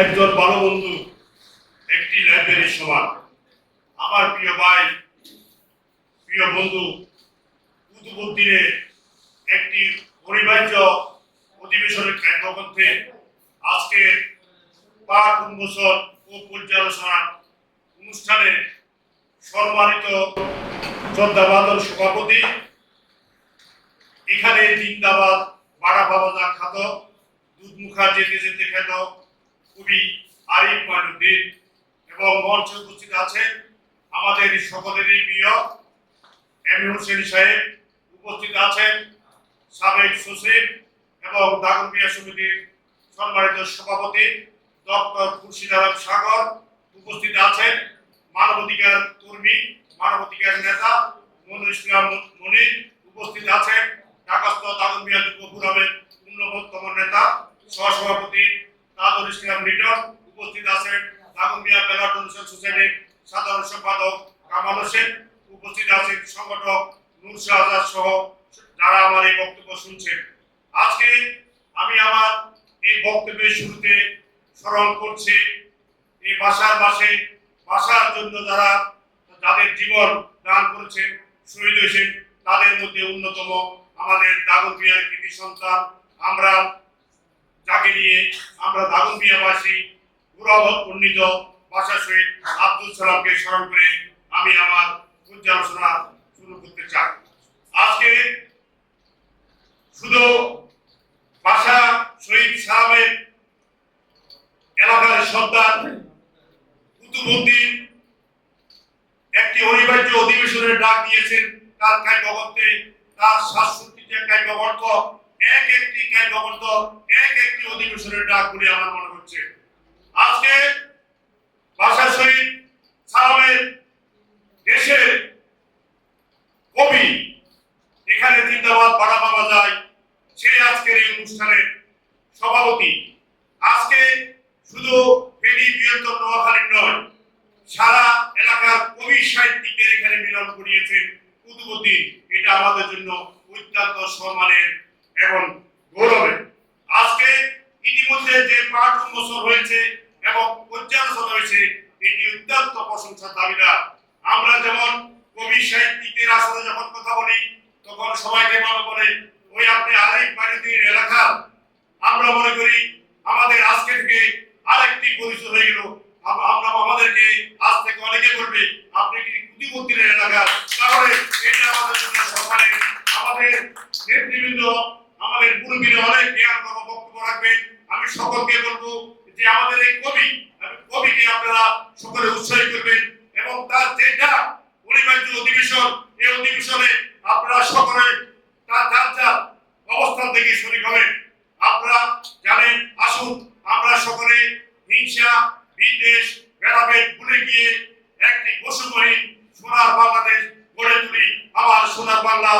একজন ভালো বন্ধু, একটি লাইব্রেরির সমান। আমার প্রিয় ভাই, প্রিয় বন্ধু কুতুবুদ্দিনে একটি অনিবার্য অধিবেশনের কেন্দ্রগ্রন্থে আজকে পাঠ উন্মোচন ও পর্যালোচনা অনুষ্ঠানে সম্মানিত শ্রদ্ধাবাদন সভাপতি, এখানে জিন্দাবাদ, বাড়া বাবা খ্যাত দুধ মুখা যেতে যেতে খ্যাত কবি আরিফ মাইনুদ্দিন এবং মঞ্চে উপস্থিত আছেন আমাদের সকলেরই প্রিয় এম হোসেন সাহেব, উপস্থিত আছেন সাবেক সচিব এবং দাগনপিয়া সমিতির সম্মানিত সভাপতি ডক্টর খুরশিদ আলম সাগর, উপস্থিত আছেন মানবাধিকার কর্মী, মানবাধিকার নেতা মনুর ইসলাম মনির উপস্থিত আছেন ঢাকাস্থ দাগনপিয়া যুব ফোরামের অন্যতম নেতা সহসভাপতি তাজুল ইসলাম লিটন উপস্থিত আছেন দাগনপিয়া ডোনেশন সোসাইটির সাধারণ সম্পাদক কামাল হোসেন, উপস্থিত আছেন সংগঠক নূর শাহজাদ সহ যারা আমার এই বক্তব্য শুনছেন। আজকে আমি আমার এই বক্তব্যের শুরুতে স্মরণ করছি, এই ভাষার মাসে ভাষার জন্য যারা যাদের জীবন দান করেছেন, শহীদ হয়েছেন, তাদের মধ্যে অন্যতম আমাদের দাগনপিয়ার কৃতি সন্তান। আমরা যাকে নিয়ে আমরা দাগনপিয়াবাসী গৌরব উন্নীত ভাষা শহীদ আব্দুল সালামকে স্মরণ করে আমি আমার পর্যালোচনা শুরু করতে চাই। আজকে শুধু ভাষা শহীদ সালামের এলাকার সন্তান কুতুবুদ্দিন একটি অনিবার্য অধিবেশনের ডাক দিয়েছেন। তার কাব্যগ্রন্থে তার সাতষট্টিতে কাব্যগ্রন্থ, এক একটি কাব্যগ্রন্থ, এক একটি অধিবেশনের ডাক বলে আমার মনে হচ্ছে। আজকে ভাষা শহীদ সালামের দেশের কবি এখানে জিন্দাবাদ বাড়া পাওয়া যায় সে আজকের এই অনুষ্ঠানের সভাপতি। আজকে শুধু ফেনী, বৃহত্তর নোয়াখালী নয়, সারা এলাকার কবি সাহিত্যিকদের এখানে মিলন করিয়েছেন কুতুবুদ্দিন। এটা আমাদের জন্য অত্যন্ত সম্মানের এবং গৌরবের। আজকে ইতিমধ্যে যে পাঠ উন্মোচন হয়েছে এবং পর্যালোচনা হয়েছে, এটি অত্যন্ত প্রশংসার দাবিদার। আমরা যেমন কবি সাহিত্যিকদের আসলে যখন কথা বলি তখন সবাইকে মনে করে ওই আপনি আরেক বাড়ির এলাকা আমরা মনে করি আমাদের আজকে থেকে আরেকটি পরিচয় হয়ে গেল। আমরা আমাদেরকে আজ থেকে অনেকে বলবে, আপনি কি কুতিমুদ্দিনের এলাকা তাহলে এটা আমাদের জন্য সম্মানের, আমাদের নেতৃবৃন্দ, আমাদের মুরব্বীরা অনেক জ্ঞান বক্তব্য রাখবেন। আমি সকলকে বলব যে আমাদের এই কবি কবিকে আপনারা সকলে উৎসাহিত করবেন এবং তার যেটা অনিবার্য অধিবেশন এই অধিবেশনে আপনারা সকলে তার যার যার অবস্থান থেকে শরিক হবেন আপনারা জানেন, আসুন আমরা সকলে হিংসা, বিদ্বেষ, ভেদাভেদ ভুলে গিয়ে একটি বসুমহীন সোনার বাংলাদেশ গড়ে তুলি। আমার সোনার বাংলা